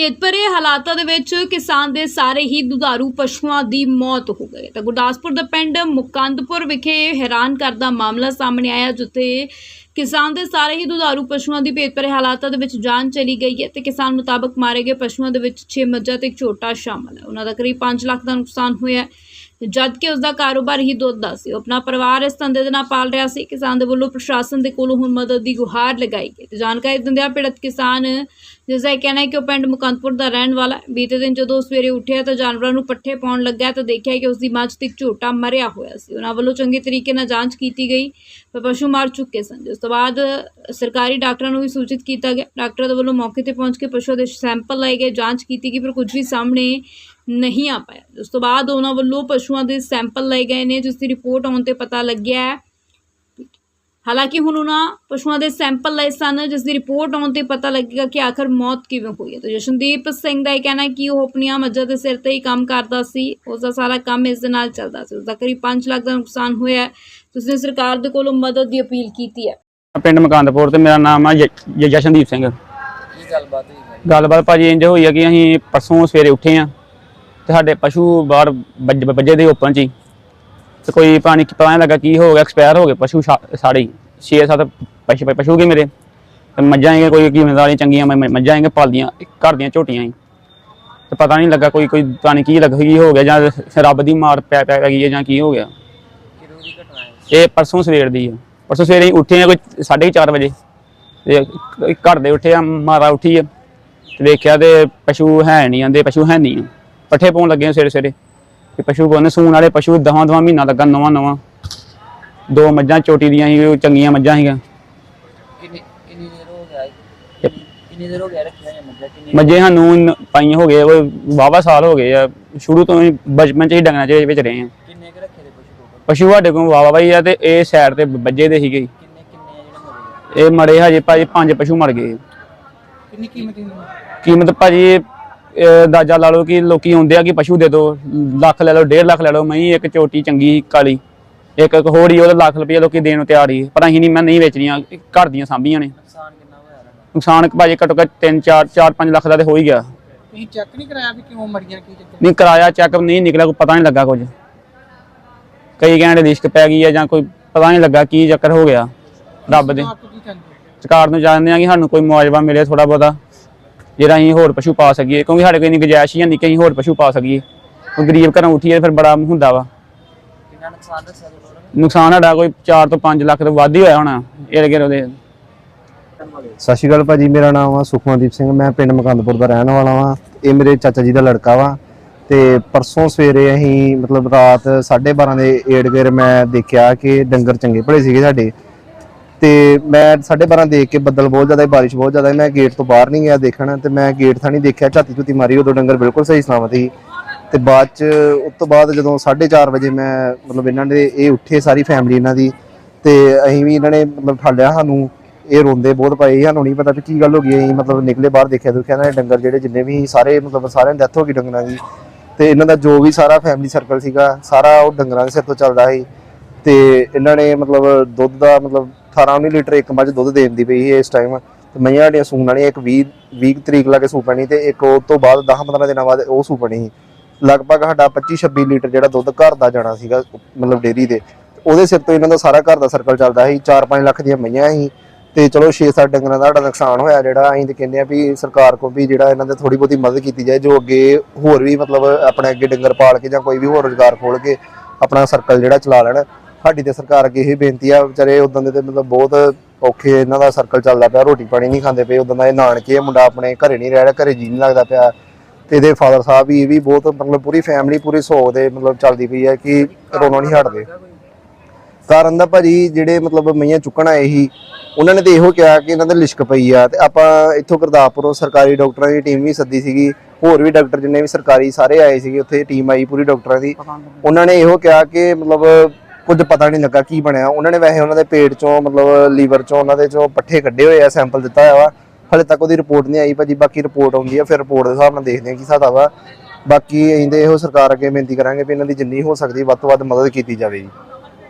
ਭੇਦ ਭਰੇ ਹਾਲਾਤਾਂ ਦੇ ਵਿੱਚ ਕਿਸਾਨ ਦੇ ਸਾਰੇ ਹੀ ਦੁਧਾਰੂ ਪਸ਼ੂਆਂ ਦੀ ਮੌਤ ਹੋ ਗਈ। ਤਾਂ ਗੁਰਦਾਸਪੁਰ ਦਾ ਪਿੰਡ ਮੁਕੰਦਪੁਰ ਵਿਖੇ ਹੈਰਾਨ ਕਰਦਾ ਮਾਮਲਾ ਸਾਹਮਣੇ ਆਇਆ, ਜਿੱਥੇ ਕਿਸਾਨ ਦੇ ਸਾਰੇ ਹੀ ਦੁਧਾਰੂ ਪਸ਼ੂਆਂ ਦੀ ਭੇਦਭਰੇ ਹਾਲਾਤਾਂ ਦੇ ਵਿੱਚ ਜਾਨ ਚਲੀ ਗਈ ਹੈ ਤੇ ਕਿਸਾਨ ਮੁਤਾਬਕ ਮਾਰੇ ਗਏ ਪਸ਼ੂਆਂ ਦੇ ਵਿੱਚ 6 ਮੱਝਾਂ ਤੇ ਇੱਕ ਛੋਟਾ ਸ਼ਾਮਲ ਹੈ। ਉਹਨਾਂ ਦਾ ਕਰੀਬ 5 ਲੱਖ ਦਾ ਨੁਕਸਾਨ ਹੋਇਆ ਹੈ। ਜਦ ਕਿ ਉਸ ਦਾ ਕਾਰੋਬਾਰ ਹੀ ਦੁੱਧ ਦਾ ਸੀ। ਉਹ ਆਪਣਾ ਪਰਿਵਾਰ ਇਸ ਧੰਦੇ ਦੇ ਨਾਲ ਪਾਲ ਰਿਹਾ ਸੀ। ਕਿਸਾਨ ਦੇ ਵੱਲੋਂ ਪ੍ਰਸ਼ਾਸਨ ਦੇ ਕੋਲੋਂ ਹੁਣ ਮਦਦ ਦੀ ਗੁਹਾਰ ਲਗਾਈ ਗਈ। ਤੇ ਜਾਣਕਾਰੀ ਦਿੰਦਿਆਂ ਪੀੜਤ ਕਿਸਾਨ ਜਿਸ ਦਾ ਇਹ ਕਹਿਣਾ ਹੈ ਕਿ ਉਹ ਪਿੰਡ ਮੁਕੰਦਪੁਰ ਦਾ ਰਹਿਣ ਵਾਲਾ ਬੀਤੇ ਦਿਨ ਜਦੋਂ ਉਹ ਸਵੇਰੇ ਉੱਠਿਆ ਤਾਂ ਜਾਨਵਰਾਂ ਨੂੰ ਪੱਠੇ ਪਾਉਣ ਲੱਗਾ ਤਾਂ ਦੇਖਿਆ ਕਿ ਉਸ ਦੀ ਮੱਝ ਤੇ ਝੋਟਾ ਮਰਿਆ ਹੋਇਆ ਸੀ। ਉਹਨਾਂ ਵੱਲੋਂ ਚੰਗੇ ਤਰੀਕੇ ਨਾਲ ਜਾਂਚ ਕੀਤੀ ਗਈ ਪਰ ਪਸ਼ੂ ਮਰ ਚੁੱਕੇ ਸਨ। ਜਿਸ ਤੋਂ ਬਾਅਦ ਸਰਕਾਰੀ ਡਾਕਟਰਾਂ ਨੂੰ ਵੀ ਸੂਚਿਤ ਕੀਤਾ ਗਿਆ। ਡਾਕਟਰਾਂ ਦੇ ਵੱਲੋਂ ਮੌਕੇ ਤੇ ਪਹੁੰਚ ਕੇ ਪਸ਼ੂ ਦੇ ਸੈਂਪਲ ਲਏ ਗਏ, ਜਾਂਚ ਕੀਤੀ ਗਈ, ਪਰ ਕੁਝ ਵੀ ਸਾਹਮਣੇ ਨਹੀਂ ਆ ਪਾਇਆ। ਉਸ ਤੋਂ ਬਾਅਦ ਉਹਨਾਂ ਵੱਲੋਂ ਪਸ਼ੂਆਂ ਦੇ ਸੈਂਪਲ ਲਏ ਗਏ ਨੇ ਜਿਸ ਦੀ ਰਿਪੋਰਟ ਆਉਣ ਤੇ ਪਤਾ ਲੱਗਿਆ ਹੈ। ਹਾਲਾਂਕਿ ਹੁਣ ਉਹਨਾਂ ਪਸ਼ੂਆਂ ਦੇ ਸੈਂਪਲ ਲਏ ਸਨ ਜਿਸ ਦੀ ਰਿਪੋਰਟ ਆਉਣ ਤੇ ਪਤਾ ਲੱਗੇਗਾ ਕਿ ਆਖਰ ਮੌਤ ਕਿਵੇਂ ਹੋਈ ਹੈ। ਤੇ ਜਸ਼ਨਦੀਪ ਸਿੰਘ ਦਾ ਇਹ ਕਹਿਣਾ ਹੈ ਕਿ ਉਹ ਆਪਣੀਆਂ ਮੱਝਾਂ ਦੇ ਸਿਰ ਤੇ ਹੀ ਕੰਮ ਕਰਦਾ ਸੀ। ਉਸ ਦਾ ਸਾਰਾ ਕੰਮ ਇਸ ਦੇ ਨਾਲ ਚੱਲਦਾ ਸੀ। ਉਸ ਦਾ ਕਰੀਬ 5 ਲੱਖ ਦਾ ਨੁਕਸਾਨ ਹੋਇਆ ਹੈ। ਤੇ ਉਸਨੇ ਸਰਕਾਰ ਦੇ ਕੋਲੋਂ ਮਦਦ ਦੀ ਅਪੀਲ ਕੀਤੀ ਹੈ। ਪਿੰਡ ਮਕੰਦਪੁਰ ਤੇ ਮੇਰਾ ਨਾਮ ਜ- ਜਸ਼ਨਦੀਪ ਸਿੰਘ। ਕੀ ਗੱਲਬਾਤ ਹੋਈ? ਹੈ ਗੱਲਬਾਤ ਭਾਜੀ ਇੰਜ ਹੋਈ ਆ ਕਿ ਅਸੀਂ ਪਰਸੋਂ ਸਵੇਰੇ ਉੱਠੇ ਆ ਤੇ ਸਾਡੇ ਪਸ਼ੂ ਬਾਹਰ ਵੱਜ- ਵੱਜੇ ਦੇ ਓਪਨ ਚ ਹੀ। ਤੇ ਕੋਈ ਪਾਣੀ ਪਤਾ ਨਹੀਂ ਲੱਗਾ ਕੀ ਹੋ ਗਿਆ ਐਕਸਪਾਇਰ ਹੋ ਗਏ ਪਸ਼ੂ ਸਾ- ਸਾਰੇ 6-7 ਪਸ਼ੂ ਪਸ਼ੂ ਗਏ ਮੇਰੇ। ਤੇ ਮੱਝਾਂ ਹੀ ਕੋਈ ਕੀਮਤ ਵਾਲੀਆਂ ਚੰਗੀਆਂ, ਮ- ਮ- ਮੱਝਾਂ ਹੀ ਪਾਲਦੀਆਂ, ਘਰ ਦੀਆਂ ਝੋਟੀਆਂ ਹੀ ਤੇ ਪਤਾ ਨਹੀਂ ਲੱਗਾ ਕੋਈ ਕੋਈ ਪਤਾ ਨਹੀਂ ਕੀ ਲੱਗ ਕੀ ਹੋ ਗਿਆ, ਜਾਂ ਰੱਬ ਦੀ ਮਾਰ ਪੈ ਪੈ ਗਈ ਹੈ, ਜਾਂ ਕੀ ਹੋ ਗਿਆ। ਕਿਦੋਂ ਦੀ ਘਟਨਾ ਹੈ ਇਹ ਪਰਸੋਂ ਸਵੇਰ ਦੀ ਆ ਪਰਸੋਂ ਸਵੇਰੇ ਹੀ ਉੱਠੇ ਆ ਕੋਈ 4:30 ਵਜੇ। ਤੇ ਘਰ ਦੇ ਉੱਠੇ ਆ ਮਾਰਾ ਉੱਠੀ ਆ। ਤੇ ਵੇਖਿਆ ਤੇ ਪਸ਼ੂ ਹੈ ਨਹੀਂ ਆਂਦੇ ਪਸ਼ੂ ਹੈ ਨਹੀਂ ਆ। ਪੱਠੇ ਪਾਉਣ ਲੱਗੇ ਆ ਸਵੇਰੇ ਸਵੇਰੇ ਤੇ ਪਸ਼ੂ ਪਾਉਣੇ ਸੂਣ ਵਾਲੇ ਪਸ਼ੂ ਦਹਾਂ ਦਹਾਂ ਮਹੀਨਾ ਲੱਗਾ ਨਵਾਂ ਨਵਾਂ। ਦੋ ਮੱਝਾਂ ਚੋਟੀ ਦੀਆਂ ਸੀ ਉਹ ਚੰਗੀਆਂ ਮੱਝਾਂ ਸੀਗੀਆਂ। ਕਿੰਨੀ ਕਿੰਨੀ ਦੇਰ ਹੋ ਗਿਆ ਹੈ? ਕਿੰਨੀ ਕਿੰਨੀ ਦੇਰ ਹੋ ਗਿਆ ਰੱਖਿਆ ਹੈ ਮੱਝਾਂ? ਕਿੰਨੀ ਮੱਝੇ ਸਾਨੂੰ ਨ- ਪਾਈਆਂ ਹੋ ਗਏ ਉਹ ਵਾਵਾ ਸਾਲ ਹੋ ਗਏ ਆ। ਸ਼ੁਰੂ ਤੋਂ ਹੀ ਬਚਪਨ ਚ ਹੀ ਡੰਗਰਾਂ ਚ ਵਿੱਚ ਰਹੇ ਆ ਕਿੰਨੇ ਕੁ ਰੱਖੇ ਦੇ ਪਸ਼ੂ ਪਸ਼ੂ ਸਾਡੇ ਕੋਲ ਵਾਵਾ ਬਾਈ ਆ ਤੇ ਇਹ ਸਾਈਡ ਤੇ ਵੱਜੇ ਦੇ ਸੀਗੇ। ਕਿੰਨੇ ਕਿੰਨੇ ਆ ਜਿਹੜੇ ਮਰੇ ਇਹ ਮੜੇ ਹਜੇ ਭਾਜੀ ਪੰਜ ਪਸ਼ੂ ਮਰ ਗਏ। ਕਿੰਨੀ ਕੀਮਤ ਕੀਮਤ ਭਾਜੀ ਅੰਦਾਜ਼ਾ ਲਾ ਲਓ ਕਿ ਲੋਕੀ ਆਉਂਦੇ ਆ ਕਿ ਪਸ਼ੂ ਦੇ ਦਿਓ ਲੱਖ ਲੈ ਲਓ 1.5 ਲੱਖ ਲੈ ਲਓ ਮੈਂ ਇੱਕ ਚੋਟੀ ਚੰਗੀ ਕਾਲੀ ਇੱਕ ਇੱਕ ਹੋੜੀ ਉਹਦਾ ਲੱਖ ਰੁਪਏ ਲੋਕੀ ਦੇਣ ਨੂੰ ਤਿਆਰ ਹੀ। ਪਰ ਅਸੀਂ ਨਹੀਂ ਮੈਂ ਨਹੀਂ ਵੇਚਣੀਆਂ ਘਰ ਦੀਆਂ ਸਾਂਭੀਆਂ ਨੇ। ਨੁਕਸਾਨ ਕਿੰਨਾ ਹੋਇਆ ਦਾ ਨੁਕਸਾਨ ਭਾਜੀ ਘੱਟੋ ਘੱਟ 3 4 4 5 ਲੱਖ ਦਾ ਤੇ ਹੋ ਹੀ ਗਿਆ। ਤੁਸੀਂ ਚੈੱਕ ਨਹੀਂ ਕਰਾਇਆ ਵੀ ਕਿਉਂ ਮਰੀਆਂ ਕੀ ਚੱਕਰ? ਨਹੀਂ ਕਰਾਇਆ ਚੈੱਕ ਨਹੀਂ ਨਿਕਲਿਆ ਕੋਈ ਪਤਾ ਨਹੀਂ ਲੱਗਾ ਕੁਝ। ਕਈ ਕਹਿੰਦੇ ਰਿਸਕ ਪੈ ਗਈ ਹੈ ਜਾਂ ਕੋਈ ਪਤਾ ਨਹੀਂ ਲੱਗਾ ਕੀ ਚੱਕਰ ਹੋ ਗਿਆ। ਰੱਬ ਦੇ ਸਰਕਾਰ ਨੂੰ ਜਾਣਦੇ ਆ ਕਿ ਸਾਨੂੰ ਕੋਈ ਮੁਆਵਜ਼ਾ ਮਿਲੇ ਥੋੜਾ ਬਹੁਤਾ। ਜਿਹੜਾ ਅਸੀਂ ਹੋਰ ਪਸ਼ੂ ਪਾ ਸਕੀਏ ਕਿਉਂਕਿ ਸਾਡੇ ਕੋਲ ਇੰਨੀ ਗੁੰਜਾਇਸ਼ ਹੀ ਨਹੀਂ ਕਿ ਅਸੀਂ ਹੋਰ ਪਸ਼ੂ ਪਾ ਸਕੀਏ। ਕੋਈ ਗਰੀਬ ਘਰੋਂ ਉੱਠੀਏ ਫਿਰ ਬੜਾ ਹੁੰਦਾ ਵਾ। ਕਿੰਨਾ ਨੁਕਸਾਨ ਦੱਸਿਆ ਜੀ ਉਹਨਾਂ ਨੁਕਸਾਨ ਸਾਡਾ ਕੋਈ 4 ਤੋਂ 5 ਲੱਖ ਤੋਂ ਵੱਧ ਹੀ ਹੋਇਆ ਹੋਣਾ ਇਹ ਲਗੇ ਉਹਦੇ ਸਤਿ ਸ਼੍ਰੀ ਅਕਾਲ ਭਾਜੀ ਮੇਰਾ ਨਾਮ ਆ ਸੁਖਮਨਦੀਪ ਸਿੰਘ ਮੈਂ ਪਿੰਡ ਮਕੰਦਪੁਰ ਦਾ ਰਹਿਣ ਵਾਲਾ ਵਾਂ। ਇਹ ਮੇਰੇ ਚਾਚਾ ਜੀ ਦਾ ਲੜਕਾ ਵਾ ਤੇ ਪਰਸੋਂ ਸਵੇਰੇ ਅਸੀਂ ਮਤਲਬ ਰਾਤ 12:30 ਦੇ ਏੜ ਗੇਰ ਮੈਂ ਦੇਖਿਆ ਕਿ ਡੰਗਰ ਚੰਗੇ ਭਲੇ ਸੀਗੇ ਸਾਡੇ। ਤੇ ਮੈਂ 12:30 ਦੇਖ ਕੇ ਬੱਦਲ ਬਹੁਤ ਜ਼ਿਆਦਾ ਸੀ, ਬਾਰਿਸ਼ ਬਹੁਤ ਜ਼ਿਆਦਾ ਸੀ, ਮੈਂ ਗੇਟ ਤੋਂ ਬਾਹਰ ਨਹੀਂ ਗਿਆ ਦੇਖਣ ਤੇ ਮੈਂ ਗੇਟ ਥਾਣੀ ਦੇਖਿਆ ਝਾਤੀ ਝੁਤੀ ਮਾਰੀ ਉਦੋਂ ਡੰਗਰ ਬਿਲਕੁਲ ਸਹੀ ਸਲਾਮਤ ਸੀ। ਤੇ ਬਾਅਦ ਚ ਉਸ ਤੋਂ ਬਾਅਦ ਜਦੋਂ 4:30 ਵਜੇ ਮੈਂ ਮਤਲਬ ਇਹਨਾਂ ਦੇ ਇਹ ਉੱਠੇ ਸਾਰੀ ਫੈਮਿਲੀ ਇਹਨਾਂ ਦੀ ਤੇ ਅਸੀਂ ਵੀ ਇਹਨਾਂ ਨੇ ਮਤਲਬ ਠਾਲਿਆ ਸਾਨੂੰ ਇਹ ਰੋਂਦੇ ਬਹੁਤ ਪਏ ਸਾਨੂੰ ਨਹੀਂ ਪਤਾ ਵੀ ਕੀ ਗੱਲ ਹੋ ਗਈ ਅਸੀਂ ਮਤਲਬ ਨਿਕਲੇ ਬਾਹਰ ਦੇਖਿਆ ਦੁਖਿਆ ਨਾ ਡੰਗਰ ਜਿਹੜੇ ਜਿੰਨੇ ਵੀ ਸੀ, ਸਾਰੇ ਮਤਲਬ ਸਾਰਿਆਂ ਦੀ ਡੈਥ ਹੋ ਗਈ ਡੰਗਰਾਂ ਦੀ। ਤੇ ਇਹਨਾਂ ਦਾ ਜੋ ਵੀ ਸਾਰਾ ਫੈਮਿਲੀ ਸਰਕਲ ਸੀਗਾ ਸਾਰਾ ਉਹ ਡੰਗਰਾਂ ਦੇ ਸਿਰ ਤੋਂ ਚੱਲਦਾ ਸੀ। ਤੇ ਇਹਨਾਂ ਨੇ ਮਤਲਬ ਦੁੱਧ ਦਾ ਮਤਲਬ 18 19 ਲੀਟਰ ਇੱਕ ਮੱਝ ਦੁੱਧ ਦੇਣ ਦੀ ਪਈ ਸੀ ਇਸ ਟਾਈਮ ਤੇ ਮਈਆਂ ਸਾਡੀਆਂ ਸੂਣ ਵਾਲੀਆਂ ਇੱਕ 20 20 ਤਰੀਕ ਲਾ ਕੇ ਸੂ ਪੈਣੀ ਤੇ ਇੱਕ ਉਹ ਤੋਂ ਬਾਅਦ 10 15 ਦਿਨਾਂ ਬਾਅਦ ਉਹ ਸੂ ਪੈਣੀ ਸੀ। ਲਗਭਗ ਸਾਡਾ 25 26 ਲੀਟਰ ਜਿਹੜਾ ਦੁੱਧ ਘਰ ਦਾ ਜਾਣਾ ਸੀਗਾ, ਮਤਲਬ ਡੇਰੀ ਦੇ। ਉਹਦੇ ਸਿਰ ਤੋਂ ਇਹਨਾਂ ਦਾ ਸਾਰਾ ਘਰ ਦਾ ਸਰਕਲ ਚੱਲਦਾ ਸੀ 4-5 ਲੱਖ ਦੀਆਂ ਮਈਆਂ ਸੀ। ਤੇ ਚਲੋ 6-7 ਡੰਗਰਾਂ ਦਾ ਸਾਡਾ ਨੁਕਸਾਨ ਹੋਇਆ ਜਿਹੜਾ, ਅਸੀਂ ਤੇ ਕਹਿੰਦੇ ਆ ਵੀ ਸਰਕਾਰ ਕੋਲ ਵੀ ਜਿਹੜਾ ਇਹਨਾਂ ਦੇ ਥੋੜੀ ਬਹੁਤੀ ਮਦਦ ਕੀਤੀ ਜਾਏ, ਜੋ ਅੱਗੇ ਹੋਰ ਵੀ ਮਤਲਬ ਆਪਣੇ ਅੱਗੇ ਡੰਗਰ ਪਾਲ ਕੇ ਜਾਂ ਕੋਈ ਵੀ ਹੋਰ ਰੋਜ਼ਗਾਰ ਖੋਲ ਕੇ ਆਪਣਾ ਸਰਕਲ ਜਿਹੜਾ ਚਲਾ ਲੈਣ। ਸਾਡੀ ਤੇ ਸਰਕਾਰ ਅੱਗੇ ਇਹ ਬੇਨਤੀ ਆ, ਵਿਚਾਰੇ ਉਦੋਂ ਦੇ ਤੇ ਮਤਲਬ ਬਹੁਤ ਔਖੇ ਇਹਨਾਂ ਦਾ ਸਰਕਲ ਚੱਲਦਾ ਪਿਆ, ਰੋਟੀ ਪਾਣੀ ਨਹੀਂ ਖਾਂਦੇ ਪਏ ਉਦੋਂ ਦਾ ਇਹ ਨਾਨਕੇ ਇਹ ਮੁੰਡਾ ਆਪਣੇ ਘਰੇ ਨਹੀਂ ਰਹਿ ਰਿਹਾ, ਘਰੇ ਜੀ ਨਹੀਂ ਲੱਗਦਾ ਪਿਆ। ਤੇ ਇਹਦੇ ਫਾਦਰ ਸਾਹਿਬ ਵੀ ਇਹ ਵੀ ਬਹੁਤ ਮਤਲਬ ਪੂਰੀ ਫੈਮਿਲੀ ਪੂਰੀ ਸੋਗ ਦੇ ਮਤਲਬ ਚੱਲਦੀ ਪਈ ਹੈ ਕਿ ਰੋਣਾ ਨਹੀਂ ਹਟਦੇ। ਕਾਰਨ ਦਾ ਭਾਜੀ ਜਿਹੜੇ ਮਤਲਬ ਮਈਆਂ ਚੁੱਕਣ ਆਏ ਸੀ, ਉਹਨਾਂ ਨੇ ਤੇ ਇਹੋ ਕਿਹਾ ਕਿ ਇਹਨਾਂ ਦੇ ਲਿਸ਼ਕ ਪਈ ਆ। ਤੇ ਆਪਾਂ ਇੱਥੋਂ ਗੁਰਦਾਸਪੁਰੋਂ ਸਰਕਾਰੀ ਡਾਕਟਰਾਂ ਦੀ ਟੀਮ ਵੀ ਸੱਦੀ ਸੀਗੀ, ਹੋਰ ਵੀ ਡਾਕਟਰ ਜਿੰਨੇ ਵੀ ਸਰਕਾਰੀ ਸਾਰੇ ਆਏ ਸੀਗੇ, ਉੱਥੇ ਟੀਮ ਆਈ ਪੂਰੀ ਡਾਕਟਰਾਂ ਦੀ। ਉਹਨਾਂ ਨੇ ਇਹੋ ਕਿਹਾ ਕਿ ਮਤਲਬ ਕੁਝ ਪਤਾ ਨਹੀਂ ਲੱਗਾ ਕੀ ਬਣਿਆ। ਉਹਨਾਂ ਨੇ ਵੈਸੇ ਉਹਨਾਂ ਦੇ ਪੇਟ ਚੋਂ, ਮਤਲਬ ਲੀਵਰ ਚੋਂ ਉਹਨਾਂ ਦੇ ਚੋਂ ਪੱਠੇ ਕੱਢੇ ਹੋਏ ਆ, ਸੈਂਪਲ ਦਿੱਤਾ ਹੋਇਆ ਵਾ। ਹਲੇ ਤੱਕ ਉਹਦੀ ਰਿਪੋਰਟ ਨਹੀਂ ਆਈ, ਭਾਜੀ ਬਾਕੀ ਰਿਪੋਰਟ ਆਉਂਦੀ ਆ, ਫਿਰ ਰਿਪੋਰਟ ਦੇ ਹਿਸਾਬ ਨਾਲ ਦੇਖਦੇ ਆ ਕੀ ਹਿਸਾਬ ਵਾ। ਬਾਕੀ ਅਸੀਂ ਤੇ ਇਹੋ ਸਰਕਾਰ ਅੱਗੇ ਬੇਨਤੀ ਕਰਾਂਗੇ ਵੀ ਇਹਨਾਂ ਦੀ ਜਿੰਨੀ ਹੋ ਸਕਦੀ ਵੱਧ ਤੋਂ ਵੱਧ ਮਦਦ ਕੀਤੀ ਜਾਵੇ ਜੀ।